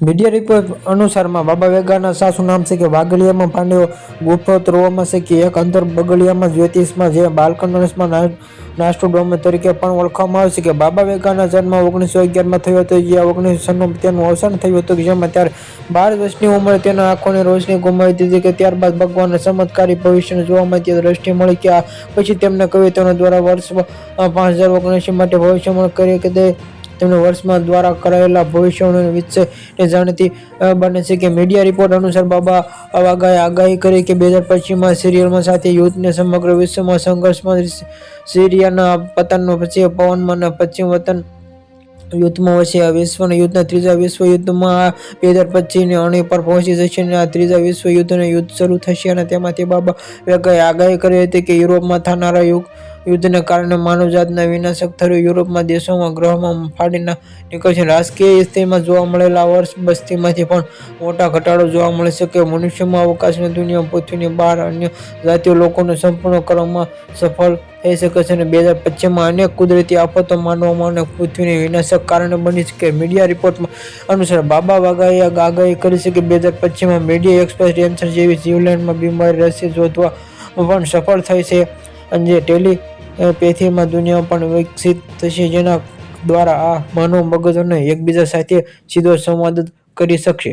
Media report અનુસારમાં બાબા વેગાના સાસુ નામ છે કે વાગલિયામાં પાંડ્યો ગુફો રોવામાં છે કે એક અંતર બગલિયામાં જ્યોતિષમાં જે બાલકંડસમાં નાસ્ટોડોમ તરીકે પણ ઓળખવામાં આવે છે કે બાબા વેગાના જન્મ ઓગણીસો અગિયારમાં થયો હતો, જે ઓગણીસો છન્નું તેનું અવસાન થયું હતું, જેમાં ત્યારે બાર વર્ષની ઉંમરે તેના આંખોની રોશની ગુમાવી દીધી કે ત્યારબાદ ભગવાનના ચમત્કારી ભવિષ્યને જોવા માટે દ્રષ્ટિ મળી કે પછી તેમને કવિતાઓ દ્વારા વર્ષ પાંચ હજાર ઓગણીસી માટે ભવિષ્યમાં કરી કે તે તેમણે વર્ષમાં દ્વારા કરાયેલા ભવિષ્યવાણી વિશે જાણીતી બને છે કે મીડિયા રિપોર્ટ અનુસાર બાબા વાગાએ આગાહી કરી કે બે હજાર પચીસમાં સિરિયલમાં સાથે યુદ્ધને સમગ્ર વિશ્વમાં સંઘર્ષમાં સિરિયાના પતનનો પછી પવનમાં પશ્ચિમ વતન યુદ્ધમાં હશે આ વિશ્વના યુદ્ધના ત્રીજા વિશ્વ યુદ્ધમાં આ બે હજાર પચીસની અણી પર પહોંચી જશે અને આ ત્રીજા વિશ્વ યુદ્ધનું યુદ્ધ શરૂ થશે અને તેમાંથી બાબા વેગાએ આગાહી કરી હતી કે યુરોપમાં થનારા યુગ યુદ્ધને કારણે માનવજાતના વિનાશક થયું યુરોપમાં દેશોમાં ગ્રહોમાં ફાડીના નીકળશે રાજકીય સ્થિતિમાં જોવા મળેલા વર્ષ બસ્તીમાંથી પણ મોટા ઘટાડો જોવા મળે છે કે મનુષ્યમાં અવકાશની દુનિયા પૃથ્વીની બહાર અન્ય જાતિઓ લોકોને સંપૂર્ણ કરવામાં સફળ થઈ શકે છે અને બે હજાર પચીસમાં અનેક કુદરતી આફતો માનવામાં અને પૃથ્વીની વિનાશક કારણે બની છે કે મીડિયા રિપોર્ટમાં અનુસાર, બાબા વાઘાએ આગાહી કરી છે કે બે હજાર પચીસમાં મીડિયા એક્સપ્રેસ રેમસર જેવી જીવલેણમાં બીમારી રસી શોધવા પણ સફળ થઈ છે. અને જે ટેલિપેથીમાં દુનિયા પણ વિકસિત થશે જેના દ્વારા આ માનવ મગજોને એકબીજા સાથે સીધો સંવાદ કરી શકશે.